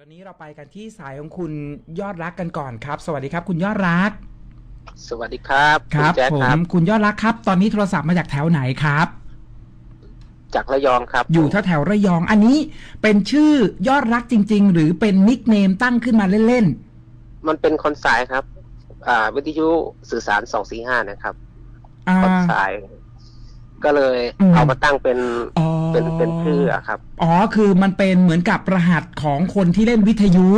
ตอนนี้เราไปกันที่สายของคุณยอดรักกันก่อนครับ สวัสดีครับ คุณยอดรัก สวัสดีครับครับณแจ๊คผครัมบคุณยอดรักครับ ตอนนี้โทรศัพท์มาจากแถวไหนครับ จากระยองครับอยู่แถวแถวๆระยอง อันนี้เป็นชื่อยอดรักจริง ๆ หรือเป็นนิกเนมตั้งขึ้นมาเล่นมันเป็นคอนสายครับ อ่า วิทยุสื่อสารสองสี่ห้านะครับ ๆอ่าคอนสาย ก็เลยอืม เอามาตั้งเป็นอ๋อเป็นเป็นชื่ออะครับ อ๋อคือมันเป็นเหมือนกับรหัสของคนที่เล่นวิทยุ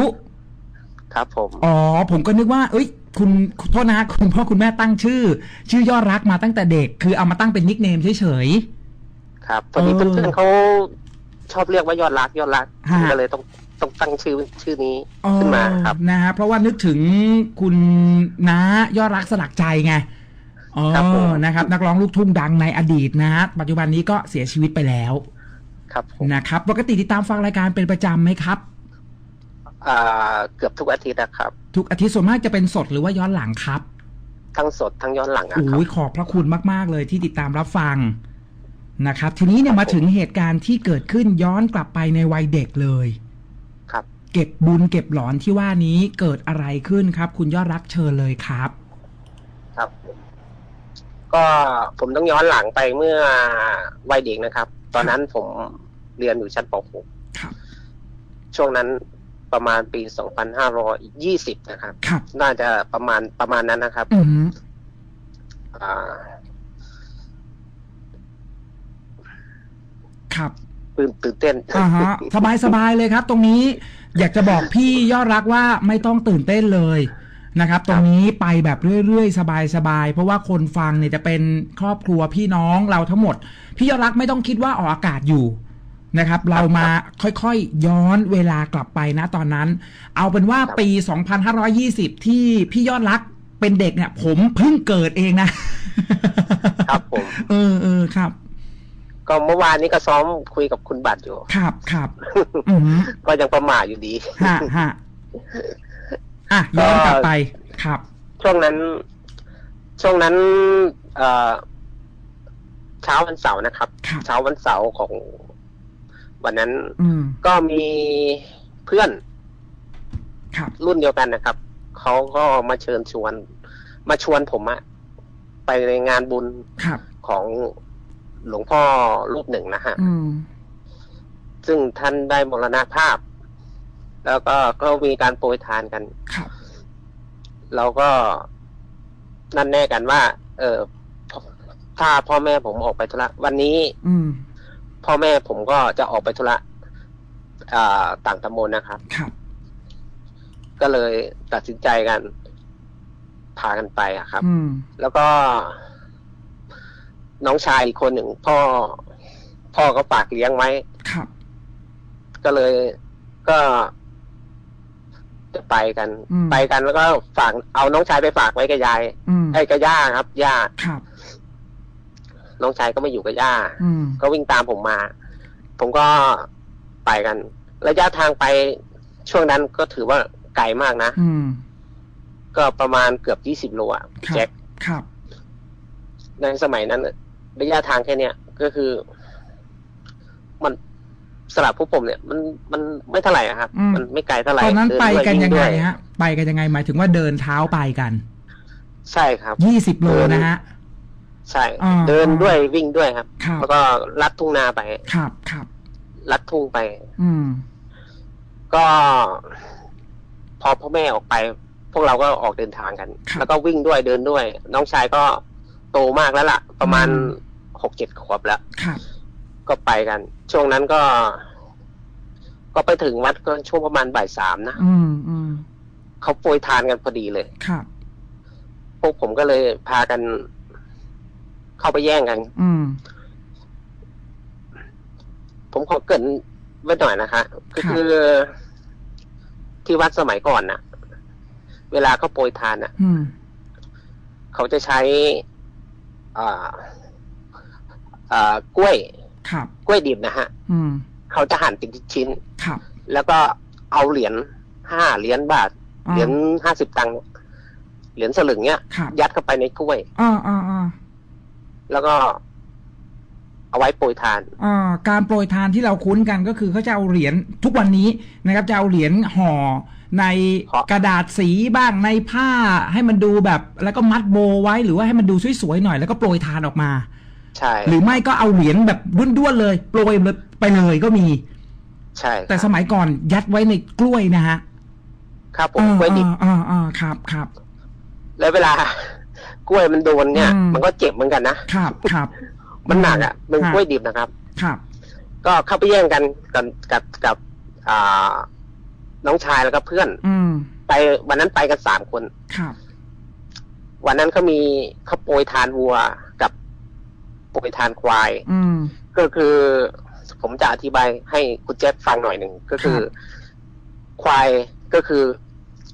ครับผม อ๋อ ผมก็นึกว่า เอ้ย คุณโทษนะคุณพ่อคุณแม่ตั้งชื่อ ชื่อยอดรักมาตั้งแต่เด็ก คือเอามาตั้งเป็นนิกเนมเฉย ครับพอดีเออเพื่อนๆเขาชอบเรียกว่ายอดรักยอดรักฮะ ก็เลยต้องต้องตั้งชื่อชื่อนี้ๆอ๋อขึ้นมาครับ นะฮะเพราะว่านึกถึงคุณน้ายอดรักสลักใจไง อ๋อครับผม นะครับ นักร้องลูกทุ่งดังในอดีตนะฮะปัจจุบันนี้ก็เสียชีวิตไปแล้วครับผมนะครับปกติติดตามฟังรายการเป็นประจำไหมครับ อ่าเกือบทุกอาทิตย์นะครับ ทุกอาทิตย์ส่วนมากจะเป็นสดหรือว่าย้อนหลังครับทั้งสดทั้งย้อนหลังอะครับ โอ้ยขอบพระคุณมาก ๆ เลยที่ติดตามรับฟังนะครับ ทีนี้เนี่ยมาถึงเหตุการณ์ที่เกิดขึ้นย้อนกลับไปในวัยเด็กเลยครับ เก็บบุญเก็บหลอนที่ว่านี้เกิดอะไรขึ้นครับ คุณยอดรักเชิญเลยครับ ครับ ก็ผมต้องย้อนหลังไปเมื่อวัยเด็กนะครับ ตอนนั้นผมเรียนอยู่ชั้นป .6 ครับช่วงนั้นประมาณปี 2520 นะครับ ครับ น่าจะประมาณประมาณนั้นนะครับอือหืออ่าครับ ตื่นตื่นเต้น อ่าฮะสบายสบายเลยครับ ตรงนี้อยากจะบอกพี่ยอดรักว่าไม่ต้องตื่นเต้นเลย นะครับตรงนี้ไปแบบเรื่อยๆ สบายๆ เพราะว่าคนฟังเนี่ยจะเป็นครอบครัวพี่น้องเราทั้งหมด พี่ยอดรักไม่ต้องคิดว่าออกอากาศอยู่นะครับ เรามาค่อยๆย้อนเวลากลับไปนะตอนนั้น เอาเป็นว่าปี 2520 ที่พี่ยอดรักเป็นเด็กเนี่ย ผมเพิ่งเกิดเองนะ ครับผม เออเออครับ ก็เมื่อวานนี้ก็ซ้อมคุยกับคุณบัตรอยู่ ครับครับอือหือก็ยังประมาทอยู่ดีฮะฮะ อะย้อนกลับไปครับ ช่วงนั้น ช่วงนั้นเอ่อเช้าวันเสาร์นะครับครับเช้าวันเสาร์ของวันนั้นอืมก็มีเพื่อนครับรุ่นเดียวกันนะครับเขาก็มาเชิญชวน มาชวนผมอะไปในงานบุญครับของหลวงพ่อรูปหนึ่งนะฮะอืมซึ่งท่านได้มรณภาพ แล้วก็ก็มีการโปรยทานกันครับเราก็นั่นแน่กันว่า เออพถ้าพ่อแม่ผมออกไปธุระวันนี้ อืม พ่อแม่ผมก็จะออกไปธุระอ่าต่างตำบลนะครับ ครับ ก็เลยตัดสินใจกันพากันไปอะครับ อืม แล้วก็ น้องชายอีกคนหนึ่งพ่อ พ่อก็ฝากเลี้ยงไว้ ครับ ก็เลยก็ จะไปกัน อืม ไปกันแล้วก็ฝากเอาน้องชายไปฝากไว้กับยายอืมไอ้กับย่าครับย่าครับ น้องชายก็ไม่อยู่กับย่า อืม ก็วิ่งตามผมมา ผมก็ไปกัน ระยะทางไปช่วงนั้นก็ถือว่าไกลมากนะ อืม ก็ประมาณเกือบยี่สิบโลอะครับ แจ็คครับ ในสมัยนั้น ระยะทางแค่เนี้ยก็คือ มัน สลับพวกผมเนี่ยมันมันไม่เท่าไหร่อะครับ อืม มันไม่ไกลเท่าไหร่ตอนนั้นเดิไปด้วยกันวิ่ยังไงด้วยฮะ ไปกันยังไงหมายถึงว่าเดินเท้าไปกันใช่ครับ ยี่สิบโลเดินนะฮะ ใช่ อ่า เดินด้วยวิ่งด้วยครับ ครับแล้วก็ลัดทุ่งนาไป ครับครับ ลัดทุ่งไป อืม ก็ พอพ่อแม่ออกไป พวกเราก็ออกเดินทางกัน ครับแล้วก็วิ่งด้วยเดินด้วย น้องชายก็โตมากแล้วล่ะ ประมาณอืม หกเจ็ดขวบแล้ว ครับ ก็ไปกัน ช่วงนั้นก็ ก็ไปถึงวัดก็ช่วงประมาณบ่ายสามนะอืมอืมเขาโปรยทานกันพอดีเลยครับพวกผมก็เลยพากัน เข้าไปแย่งกัน อืม ผมขอเกรินไว้หน่อยนะคะก็ครับคือ ที่วัดสมัยก่อนน่ะ เวลาเขาโปรยทานน่ะ อืม เขาจะใช้ อ่า อ่ากล้วย ครับกล้วยดิบนะฮะอืมเขาจะหั่นเป็นชิ้นครับๆแล้วก็เอาเหรียญห้าเหรียญบาทอ่าเหรียญห้าสิบตังค์เนี่ยเหรียญสลึงเนี้ยครับยัดเข้าไปในกล้วยอ่าอ่าอ่าแล้วก็เอาไว้โปรยทานอ่าการโปรยทานที่เราคุ้นกันก็คือเขาจะเอาเหรียญทุกวันนี้นะครับ จะเอาเหรียญห่อในห่อกระดาษสีบ้างในผ้าให้มันดูแบบ แล้วก็มัดโบไว้หรือว่าให้มันดูสวยๆหน่อยแล้วก็โปรยทานออกมา ใช่ หรือไม่ก็เอาเหรียญแบบด้วนๆเลยโปรยไปเลยก็มี ใช่แต่สมัยก่อนยัดไว้ในกล้วยนะฮะครับผมกล้วยดิบอ่าอ่าครับครับ แล้วเวลากล้วยมันโดนเนี่ยอืมมันก็เจ็บเหมือนกันนะครับครับ มันหนักอะเป็นครับกล้วยดิบนะครับ ครับ ก็เข้าไปแย่งกันกับกับกับ อ่า น้องชายแล้วก็เพื่อน อืมไปวันนั้นไปกันสามคนครับ วันนั้นเขามีเขาโปรยทานวัวกับโปรยทานควาย อืม ก็คือผมจะอธิบายให้คุณแจ็คฟังหน่อยหนึ่งก็คือครับควายก็คือ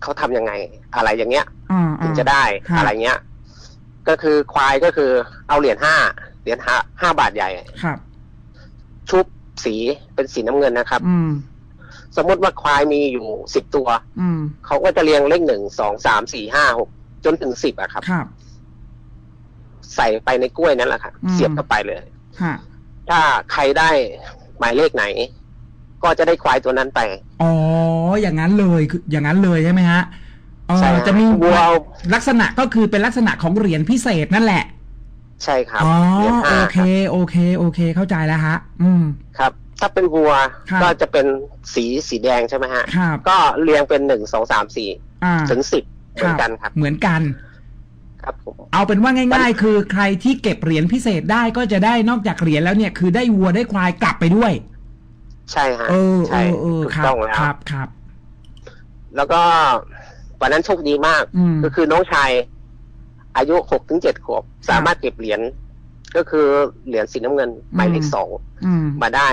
เขาทำยังไง อะไรอย่างเงี้ยอ่าถึงจะได้ครับอะไรเงี้ย ก็คือควายก็คือเอาเหรียญห้าเหรียญห้าห้าบาทใหญ่ ครับ ชุบสีเป็นสีน้ำเงินนะครับ อืม สมมติว่าควายมีอยู่สิบตัว อืม เขาก็จะเรียงเลขหนึ่งสองสามสี่ห้าหกจนถึงสิบอะครับ ครับ ใส่ไปในกล้วยนั่นแหละครับอืม เสียบเข้าไปเลยฮะถ้าใครได้หมายเลขไหน ก็จะได้ควายตัวนั้นไป อ๋ออย่างนั้นเลยคืออย่างนั้นเลยใช่ไหมฮะเออใช่ฮจะมีวัว ลักษณะก็คือเป็นลักษณะของเหรียญพิเศษนั่นแหละใช่ครับอ๋อเหรียญห้าโอเคโอเค โอเค เข้าใจแล้วฮะ อืม ครับ ถ้าเป็นวัวครับ ก็จะเป็นสีสีแดงใช่ไหมฮะ ครับ ก็เรียงเป็นหนึ่งสองสามสี่อ่า ถึงสิบเหมือนกันครับ เหมือนกันครับผม เอาเป็นว่าง่าย ๆ คือใครที่เก็บเหรียญพิเศษได้ก็จะได้นอกจากเหรียญแล้วเนี่ย คือได้วัวได้ควายกลับไปด้วย ใช่ฮะเออเอใช่อเออถูกครับต้องแล้วครับครับ แล้วก็วันนั้นโชคดีมาก อืม ก็คือน้องชาย อายุหกถึงเจ็ดขวบ สามารถเก็บเหรียญก็คือเหรียญสีน้ำเงินหมายเลขสองอืมมาได้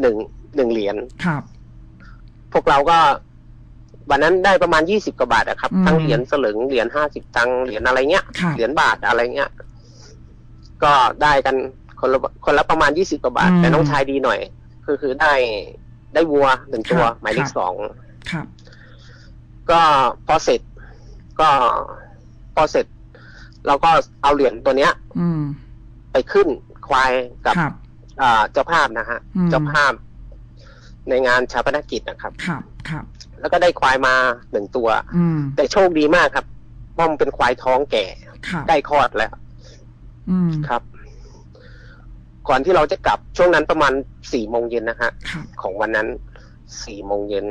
หนึ่งหนึ่งเหรียญ ครับ พวกเราก็ วันนั้นได้ประมาณยี่สิบกว่าบาทอะครับ อืมทั้งเหรียญสลึงเหรียญห้าสิบตังค์เหรียญอะไรเงี้ยครับเหรียญบาทอะไรเงี้ย ก็ได้กันคนละคนละประมาณยี่สิบกว่าบาทแต่น้องชายดีหน่อยก็คือได้ได้วัวหนึ่งตัวหมายเลขสอง ครับ ก็พอเสร็จก็พอเสร็จ เราก็เอาเหรียญตัวเนี้ย อืมไปขึ้นควายกับครับ อ่าเจ้าภาพนะฮะ อืม เจ้าภาพในงานชาปนกิจนะครับ ครับครับ แล้วก็ได้ควายมาหนึ่งตัว อืม แต่โชคดีมากครับเพราะมันเป็นควายท้องแก่ครับใกล้คลอดแล้วอืม ครับ ก่อนที่เราจะกลับช่วงนั้นประมาณสี่โมงเย็นนะฮะ ครับ ของวันนั้นสี่โมงเย็น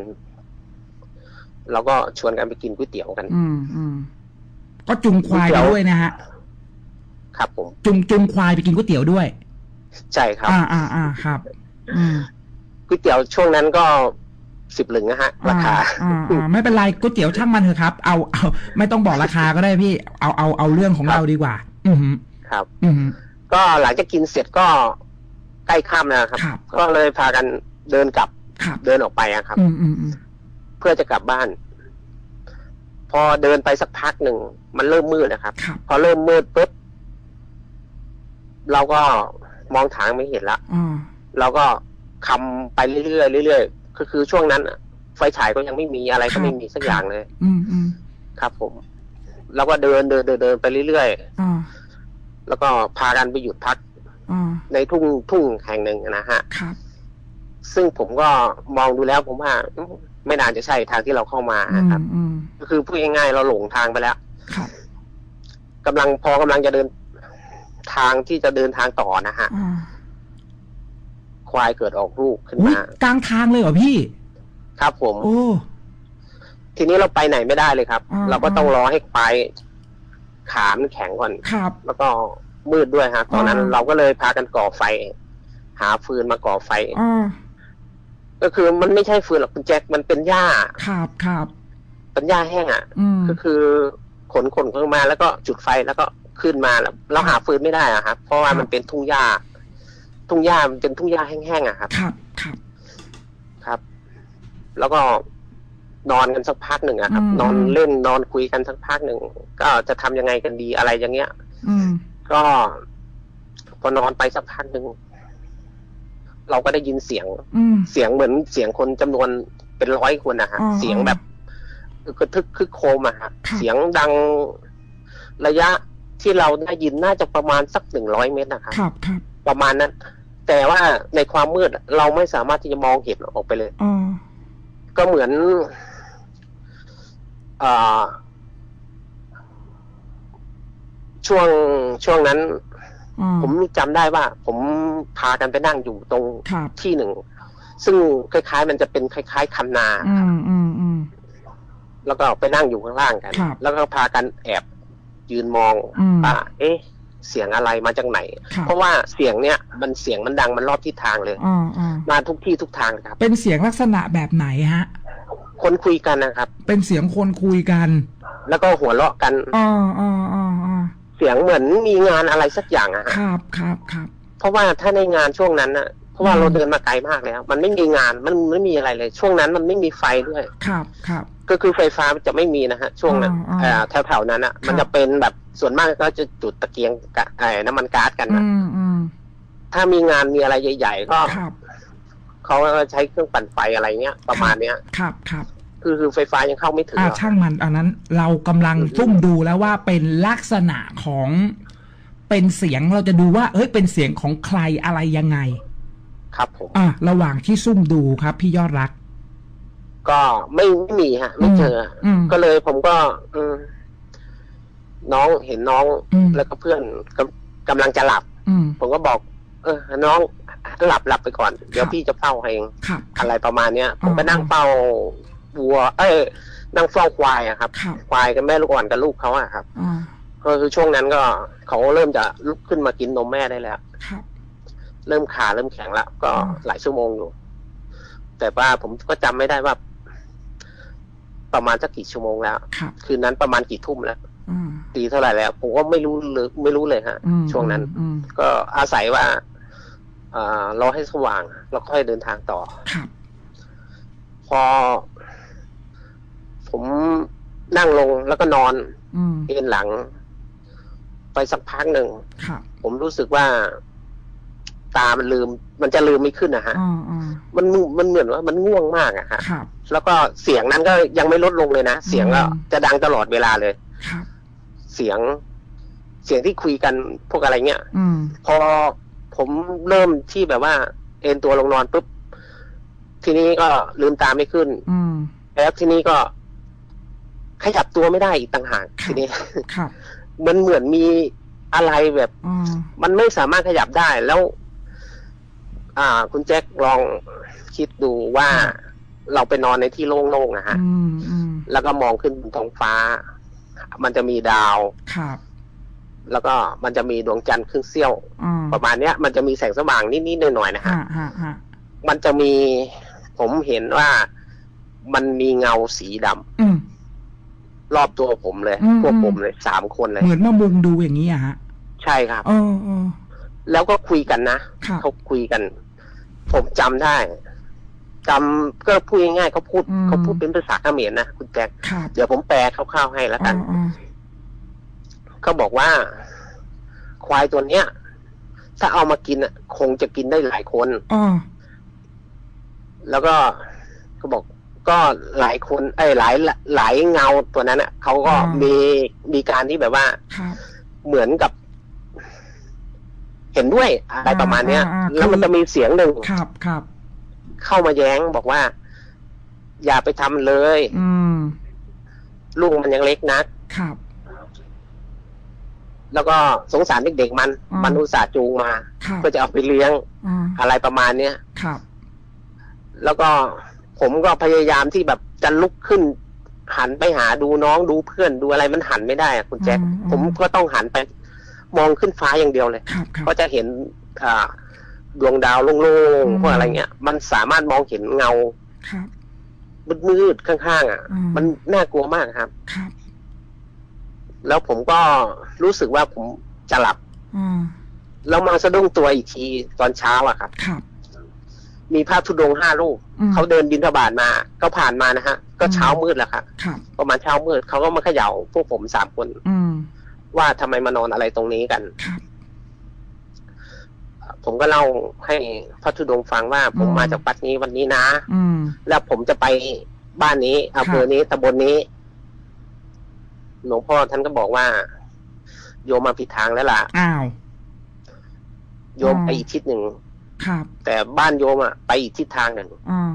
เราก็ชวนกันไปกินก๋วยเตี๋ยวกัน อืม อืม ก็จุงควายก๋วยเตี๋ไปยวด้วยนะฮะ ครับ ผม จุงจุงควายไปกินก๋วยเตี๋ยวด้วย ใช่ครับอ่าอ่าอ่าครับ อืม ก๋วยเตี๋ยวช่วงนั้นก็ สิบหลึงนะฮะ ราคาอ่าอ่าไม่เป็นไรก๋วยเตี๋ยวช่างมันเถอะครับ เอาเอาไม่ต้องบอกราคาก็ได้พี่ เอาเอาเอาเรื่องของครับเราดีกว่า อืมครับ อืมก็หลังจากกินเสร็จก็ใกล้ค่ำแล้วครับ ครับ ก็เลยพากันเดินกลับครับ เดินออกไปอะครับ อืมอืมอืมเพื่อจะกลับบ้าน พอเดินไปสักพักหนึ่งมันเริ่มมืดนะครับ ครับพอเริ่มมืดปุ๊บเราก็มองทางไม่เห็นละ อ่าเราก็คำไปเรื่อยๆเรื่อย ๆก็คือช่วงนั้นอะไฟฉายก็ยังไม่มีอะไรก็ไม่มีสักอย่างเลย อืมอืมครับ ผมเราก็เดินเดินเดินเดินไปเรื่อยอ่าๆแล้วก็พากันไปหยุดพักอ่าในทุ่งทุ่งแห่งหนึ่งนะฮะครับซึ่งผมก็มองดูแล้วผมว่าอืมไม่น่าจะใช่ทางที่เราเข้ามาอืนะมครับอืมก็คือพูดง่ายๆเราหลงทางไปแล้วครับกำลังพอกำลังจะเดินทางที่จะเดินทางต่อนะฮะอ่า ควายเกิดออกลูกขึ้นอุ้ยมากลางทางเลยเหรอพี่ ครับผม โอ้ ทีนี้เราไปไหนไม่ได้เลยครับ อ่า เราก็ต้องรอให้ควายขามันแข็งก่อน ครับ แล้วก็มืดด้วยฮะตอนนั้นอ่า เราก็เลยพากันก่อไฟ หาฟืนมาก่อไฟ อ่าก็คือมันไม่ใช่ฟืนหรอกคุณแจ็คมันเป็นหญ้าครับครับเป็นหญ้าแห้งอะ อืม ก็คือขนขนขึ้นมาแล้วก็จุดไฟแล้วก็ขึ้นมาแล้วเราหาฟืนไม่ได้อะครับเพราะว่าครับ มันเป็นทุ่งหญ้า ทุ่งหญ้ามันเป็นทุ่งหญ้าแห้งๆอะครับ ครับ ครับ ครับ แล้วก็นอนกันสักพักหนึ่งอะครับ อืม นอนเล่นนอนคุยกันสักพักหนึ่งก็จะทำยังไงกันดีอะไรอย่างเงี้ย อืม ก็พอนอนไปสักพักหนึ่งเราก็ได้ยินเสียง อืม เสียงเหมือนเสียงคนจำนวนเป็นร้อยคนนะฮะ อ๋อเสียงแบบกระทึกคึกโครมอะฮะครับเสียงดังระยะที่เราได้ยินน่าจะประมาณสักหนึ่งร้อยเมตรนะครับ ครับ ครับ ประมาณนั้น แต่ว่าในความมืดเราไม่สามารถที่จะมองเห็นออกไปเลยอ๋อก็เหมือนอ่าช่วงช่วงนั้นอ๋อผมจำได้ว่า ผมพากันไปนั่งอยู่ตรงครับที่หนึ่ง ซึ่งคล้ายๆ มันจะเป็นคล้ายๆคันนาอืมอืมอืมแล้วก็ไปนั่งอยู่ข้างล่างกันครับแล้วก็พากันแอบยืนมองอืมว่าเอ๊ะ เสียงอะไรมาจากไหนครับเพราะว่าเสียงเนี้ยมันเสียงมันดังมันรอบทิศทางเลยอ๋ออ๋อมาทุกที่ทุกทางเลยครับ เป็นเสียงลักษณะแบบไหนฮะ คนคุยกันนะครับ เป็นเสียงคนคุยกัน แล้วก็หัวเราะกันอ๋ออ๋ออ๋ออ๋อเสียงเหมือนมีงานอะไรสักอย่างอะฮะครับครับครับเพราะว่าถ้าในงานช่วงนั้นน่ะ เพราะว่าอืมเราเดินมาไกลมากแล้ว มันไม่มีงานมันไม่มีอะไรเลย ช่วงนั้นมันไม่มีไฟด้วย ครับครับ ก็คือไฟฟ้าจะไม่มีนะฮะ ช่วงนั้นอ่าเอ่อ่าอแถวๆนั้นอะครับมันจะเป็นแบบส่วนมากก็จะจุดตะเกียงกะไอ้น้ำมันก๊าซกันอืนะมอืมถ้ามีงานมีอะไรใหญ่ ๆ ก็ครับเขาก็ใช้เครื่องปั่นไฟอะไรเงี้ย ประมาณเนี้ย ครับครับ คือคือไฟฟ้ายังเข้าไม่ถึงอ่าหรอก ช่างมันอันนั้นเรากำลังอืม ซุ่มดูแล้วว่าเป็นลักษณะของเป็นเสียงเราจะดูว่า เอ้ยเป็นเสียงของใครอะไรยังไง ครับผมอะระหว่างที่ซุ่มดูครับ พี่ยอดรัก ก็ไม่ไม่มีฮะ ไม่เจอออืมก็เลยผมก็ อืมน้องเห็นน้องอืมแล้วก็เพื่อนกำกำลังจะหลับอืมผมก็บอก เออ น้องหลับหลับไปก่อน เดี๋ยวครับพี่จะเฝ้าให้เองครับอะไรประมาณเนี้ย ผมก็อืมนั่งเฝ้าวัว เอ้ยนั่งเฝ้าควายอะครับครับ ควายกับแม่ลูกอ่อนกับลูกเขาอะครับอ่าก็คือช่วงนั้นก็เขาเริ่มจะลุกขึ้นมากินนมแม่ได้แล้วครับ เริ่มขาเริ่มแข็งแล้วก็อืมหลายชั่วโมงอยู่ แต่ว่าผมก็จำไม่ได้ว่า ประมาณสักกี่ชั่วโมงแล้วครับคืนนั้นประมาณกี่ทุ่มแล้วอืมตีเท่าไหร่แล้ว ผมก็ไม่รู้เลยไม่รู้เลยฮะอืมช่วงนั้นอืมก็อาศัยว่าอ่ารอให้สว่าง แล้วค่อยเดินทางต่อครับพอ ผมนั่งลงแล้วก็นอนอืมเอนหลัง ไปสักพักหนึ่งครับผมรู้สึกว่า ตามันลืม มันจะลืมไม่ขึ้นนะฮะอ่าอ่ามันมันเหมือนว่ามันง่วงมากอะฮะ ครับ แล้วก็เสียงนั้นก็ยังไม่ลดลงเลยนะ เสียงก็อืม จะดังตลอดเวลาเลย ครับ เสียง เสียงที่คุยกันพวกอะไรเงี้ย อืม พอผมเริ่มที่แบบว่า เอนตัวลงนอนปุ๊บ ทีนี้ก็ลืมตาไม่ขึ้น อืม แล้วทีนี้ก็ ขยับตัวไม่ได้อีกต่างหากครับทีนี้ ครับ มันเหมือนมีอะไรแบบอ่ามันไม่สามารถขยับได้ แล้ว อ่า คุณแจ็คลองคิดดูว่าเราไปนอนในที่โล่งๆนะฮะอืมอืมแล้วก็มองขึ้นบนท้องฟ้า มันจะมีดาว ครับแล้วก็มันจะมีดวงจันทร์ครึ่งเสี้ยว อ่าประมาณเนี้ยมันจะมีแสงสว่างนิดๆหน่อยๆนะฮะ ฮะฮะฮะมันจะมีผมเห็นว่ามันมีเงาสีดำอืม รอบตัวผมเลย อืม พวกอืมผมเลยสามคนเลย เหมือนมามุงดูอย่างนี้อะฮะใช่ครับ เออเออแล้วก็คุยกันนะครับเขาคุยกัน ผมจำได้จำก็พูดง่ายๆเขาพูดอืมเขาพูดเป็นภาษาเขมรนะคุณแจ็คครับเดี๋ยวผมแปลคร่าวๆให้แล้วกันอ่าเขาบอกว่า ควายตัวเนี้ย ถ้าเอามากินอะ คงจะกินได้หลายคนอ่าแล้วก็เขาบอกก็หลายคน ไอ้ยหลายหลายเงาตัวนั้นอะเขาก็มีมีการที่แบบว่าครับเหมือนกับ เห็นด้วยอะไรประมาณเนี้ย อ่าอ่าคือ แล้วมันจะมีเสียงหนึ่งครับครับ เข้ามาแย้งบอกว่า อย่าไปทำเลย อืม ลูกมันยังเล็กนัก ครับ แล้วก็สงสารเด็กๆมัน อืม มันอุตส่าห์จูงมา ครับเพื่อจะเอาไปเลี้ยงอ่าอะไรประมาณเนี้ย ครับ แล้วก็ผมก็พยายามที่แบบจะลุกขึ้น หันไปหาดูน้องดูเพื่อนดูอะไรมันหันไม่ได้อะคุณแจ็คอืมอืม ผมก็ต้องหันไป มองขึ้นฟ้าอย่างเดียวเลย ครับครับ ก็จะเห็นอ่าดวงดาวโล่งอืม ๆพวกอะไรเงี้ย มันสามารถมองเห็นเงาครับ มืดๆข้างๆอะ อืม มันน่ากลัวมากครับ ครับแล้วผมก็รู้สึกว่าผมจะหลับ อ่าแล้วมาสะดุ้งตัวอีกทีตอนเช้าอะครับ ครับมีพระธุดงค์ห้ารูปอืม เขาเดินบินทบาทมา ก็ผ่านมานะฮะ ก็เช้ามืดแล้วครับ ครับ ประมาณเช้ามืดเขาก็มาเขย่าพวกผมสามคน อืม ว่าทำไมมานอนอะไรตรงนี้กัน ครับ ผมก็เล่าให้พระธุดงค์ฟังว่า ผมอืม มาจากวัดนี้วันนี้นะ อืม แล้วผมจะไปบ้านนี้อำเภอนี้ตำบลนี้ หลวงพ่อท่านก็บอกว่า โยมมาผิดทางแล้วล่ะ อ้าว โยมไปอีกทิศหนึ่ง ครับแต่บ้านโยมอะไปอีกทิศทางหนึ่ง อ่า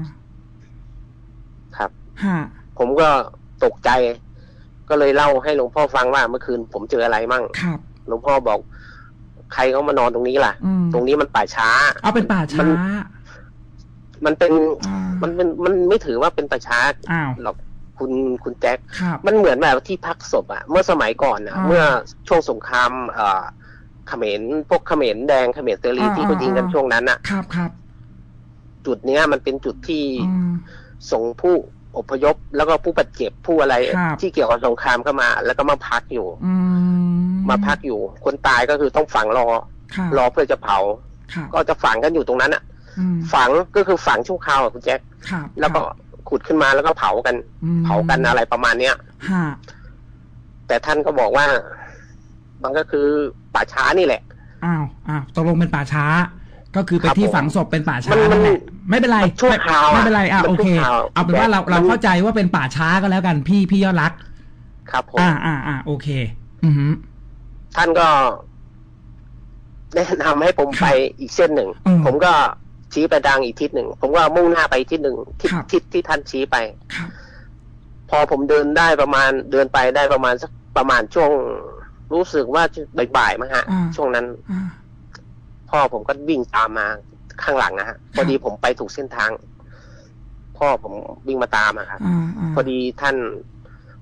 ครับ ฮะผมก็ตกใจ ก็เลยเล่าให้หลวงพ่อฟังว่าเมื่อคืนผมเจออะไรมั่งครับหลวงพ่อบอก ใครเขามานอนตรงนี้ล่ะอืมตรงนี้มันป่าช้า เอาเป็นป่าช้านมันเป็นอ่ามันเป็นมันไม่ถือว่าเป็นป่าช้าอ้าวหรอกคุณคุณแจ็คครับมันเหมือนแบบที่พักศพอะเมื่อสมัยก่อนนะอ่าเมื่อช่วงสงครามเอ่อเขมรพวกเขมรแดงเขมรเตอรีอ่าที่เขายิงกันอ่าช่วงนั้นอะครับครับจุดเนี้ยมันเป็นจุดที่อืมส่งผู้ อพยพแล้วก็ผู้บาดเจ็บผู้อะไร ครับ ที่เกี่ยวกับสงครามเข้ามา แล้วก็มาพักอยู่ อืมมาพักอยู่ คนตายก็คือต้องฝังรอครับรอเพื่อจะเผาครับก็จะฝังกันอยู่ตรงนั้นอะอืมฝังก็คือฝังชั่วคราวอะคุณแจ็คครับแล้วก็ขุดขึ้นมาแล้วก็เผากัน อืมเผากันอะไรประมาณเนี้ย ฮะแต่ท่านก็บอกว่า มันก็คือป่าช้านี่แหละ อ้าวอ้าวตกลงเป็นป่าช้า ก็คือเป็นครับที่ผมฝังศพเป็นป่าช้ามันนั่นแหละไม่เป็นไรมันชั่วคราวอะไม่เป็นไรอะมันโอเคชั่วคราวเอาเป็นว่าเรามันเราเข้าใจว่าเป็นป่าช้าก็แล้วกันพี่พี่ยอดรัก ครับผมอ่าอ่าอ่าโอเค อือหือท่านก็แนะนำให้ผมไปอีกเส้นหนึ่งอืมผมก็ชี้ไปทางอีกทิศหนึ่ง ผมก็มุ่งหน้าไปทิศหนึ่งทิศครับทิศที่ท่านชี้ไปครับพอผมเดินได้ประมาณเดินไปได้ประมาณสักประมาณช่วง รู้สึกว่าบ่ายๆมั้งฮะอ่าช่วงนั้นอ่า พ่อผมก็วิ่งตามมาข้างหลังนะฮะพอดีผมไปถูกเส้นทาง พ่อผมวิ่งมาตามอะครับอ่าอ่าพอดีท่าน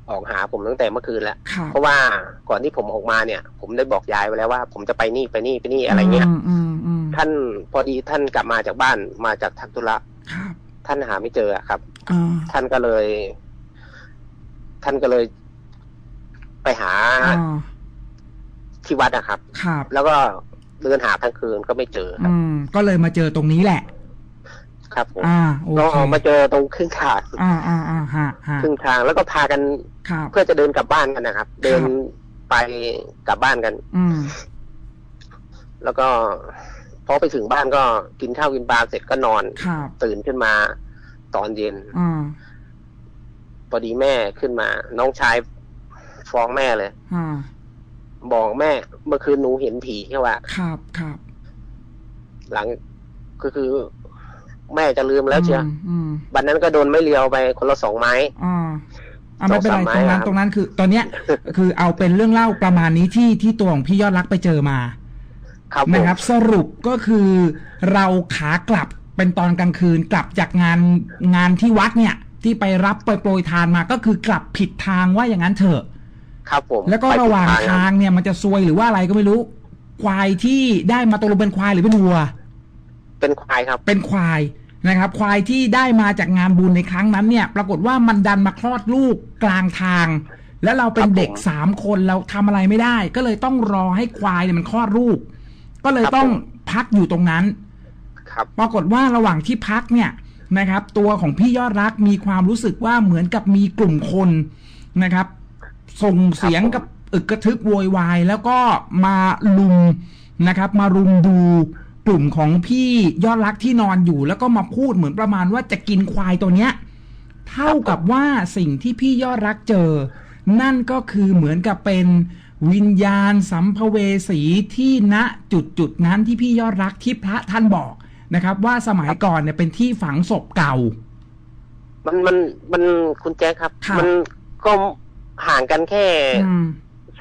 ออกหาผมตั้งแต่เมื่อคืนแล้วครับเพราะว่าก่อนที่ผมออกมาเนี่ย ผมได้บอกยายไว้แล้วว่า ผมจะไปนี่ไปนี่ไปนี่อะไรเงี้ยมอืมอืมท่านพอดีท่านกลับมาจากบ้านมาจากทักธุระครับท่านหาไม่เจออะครับอ่าท่านก็เลย ท่านก็เลย ไปหาอ่าที่วัดนะครับครับ แล้วก็ เดินหาทั้งคืนก็ไม่เจอครับ อืม ก็เลยมาเจอตรงนี้แหละ ครับผมอ่าโอก็เคมาเจอตรงครึ่งทางอ่าอ่าอ่าฮะฮะครึ่งทางแล้วก็พากันครับ เพื่อจะเดินกลับบ้านกันนะครับ เดินไปกลับบ้านกัน อืม แล้วก็พอไปถึงบ้านก็กินข้าวกินปลาเสร็จก็นอน ครับ ตื่นขึ้นมาตอนเย็นอ่าพอดีแม่ขึ้นมา น้องชายฟ้องแม่เลยอ่า บอกแม่เมื่อคืนหนูเห็นผีแค่ว่าครับครับ หลังก็คือ แม่จะลืมแล้วเชียวอืมอืมวันนั้นก็โดนไม่เลียวไปคนละสองไม้อ่าอ่าไม่เป็นไรสองสามตรงไม้นั้นครับตรงนั้นคือ ตอนเนี้ย คือเอาเป็นเรื่องเล่าประมาณนี้ที่ที่ตัวของพี่ยอดรักไปเจอมาครับผมนะครับ สรุปก็คือเราขากลับเป็นตอนกลางคืนกลับจากงานงานที่วัดเนี่ย ที่ไปรับไปโปรยทานมาก็คือกลับผิดทางว่าอย่างนั้นเถอะ ครับผมแล้วก็ไปผิดระหว่างคบทางเนี่ยมันจะซวยหรือว่าอะไรก็ไม่รู้ ควายที่ได้มาตกลงเป็นควายหรือเป็นวัว เป็นควายครับ เป็นควายนะครับ ควายที่ได้มาจากงานบุญในครั้งนั้นเนี่ย ปรากฏว่ามันดันมาคลอดลูกกลางทาง แล้วเราเป็นครับผมเด็กสามคนเราทำอะไรไม่ได้ ก็เลยต้องรอให้ควายเนี่ยมันคลอดลูก ก็เลยครับต้องผมพักอยู่ตรงนั้น ครับ ปรากฏว่าระหว่างที่พักเนี่ยนะครับ ตัวของพี่ยอดรักมีความรู้สึกว่าเหมือนกับมีกลุ่มคนนะครับ ส่งเสียงกับอึกกระทึกโวยวาย แล้วก็มาลุมนะครับ มารุมดูกลุ่มของพี่ยอดรักที่นอนอยู่ แล้วก็มาพูดเหมือนประมาณว่าจะกินควายตัวเนี้ย เท่ากับว่าสิ่งที่พี่ยอดรักเจอ นั่นก็คือเหมือนกับเป็นวิญญาณสัมภเวสีที่ณจุดจุดๆนั้นที่พี่ยอดรักที่พระท่านบอกนะครับ ว่าสมัยก่อนเนี่ยเป็นที่ฝังศพเก่า มันมันมันคุณแจ๊คครับครับมันก็ ห่างกันแค่อืม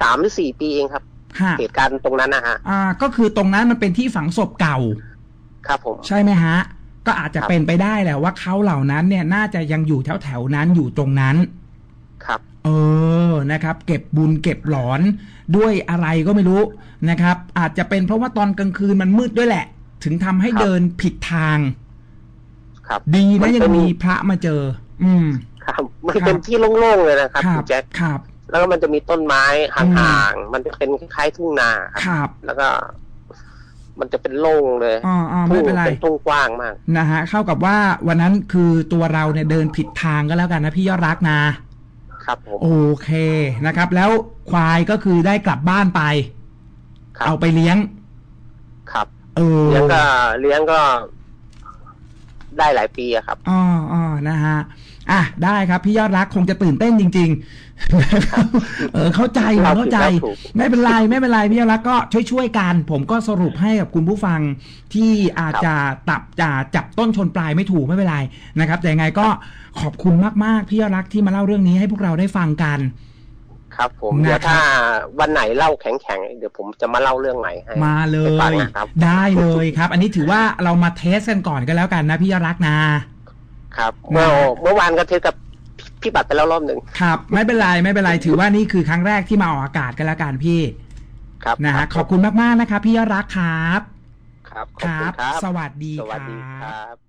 สามหรือสี่ปีเองครับ ฮะเหตุการณ์ตรงนั้นนะฮะ อ่า ก็คือตรงนั้นมันเป็นที่ฝังศพเก่า ครับผม ใช่ไหมฮะ ก็อาจจะครับ เป็นไปได้แหละว่าเขาเหล่านั้นเนี่ยน่าจะยังอยู่แถวแถวๆนั้นอยู่ตรงนั้น ครับ เออ นะครับ เก็บบุญเก็บหลอนด้วยอะไรก็ไม่รู้นะครับ อาจจะเป็นเพราะว่าตอนกลางคืนมันมืดด้วยแหละ ถึงทำให้ครับ เดินผิดทาง ครับ ดีมันะนยังเป็น มีพระมาเจอ อืม ครับ มันครับเป็นที่โล่งๆเลยนะครับครัคุบณแจ็คครับแล้วก็มันจะมีต้นไม้ห่างๆ มันจะเป็นคล้ายๆทุ่งนาคครับรับ แล้วก็ มันจะเป็นโล่งเลยอ๋ออ๋อทุ่ไม่งเป็นไรเป็นทุ่งกว้างมาก นะฮะ เข้ากับว่าวันนั้นคือตัวเราเนี่ยเดินผิดทางก็แล้วกันนะพี่ยอดรักนะ ครับผม โอเคนะครับ แล้วควายก็คือได้กลับบ้านไปครับเอาไปเลี้ยง ครับ เออ เลี้ยงก็เลี้ยงก็ได้หลายปีอะครับ อ๋ออ๋อนะฮะ อะได้ครับพี่ยอดรักคงจะตื่นเต้นจริงๆนะครับเออเข้าใจผมเข้าใจถูกไม่เป็นไรไม่เป็นไรพี่ยอดรักก็ช่วยๆกัน ผมก็สรุปให้กับคุณผู้ฟังที่อาจจะตับจะจับต้นชนปลายไม่ถูกไม่เป็นไรนะครับ แต่ยังไงก็ขอบคุณมากๆพี่ยอดรักที่มาเล่าเรื่องนี้ให้พวกเราได้ฟังกันครับผมนะครับเดี๋ยวถ้าวันไหนเล่าแข็งๆเดี๋ยวผมจะมาเล่าเรื่องใหม่ให้มาเลให้ฟังยนะครับได้เลยครับ อันนี้ถือว่าเรามาเทสกันก่อนก็แล้วกันนะพี่ยอดรักนะ ครับเมื่อเมื่อวานก็เทสกับพี่บัตรไปแล้วรอบหนึ่งครับ ไม่เป็นไรไม่เป็นไรถือว่านี่คือครั้งแรกที่มาออกอากาศกันแล้วกันพี่ครับนะฮะขอบคุณมากๆนะครับ พี่ยอดรักครับ ครับขคอบรัคุณครับ สวัสดีสวัสดีคครัรับบ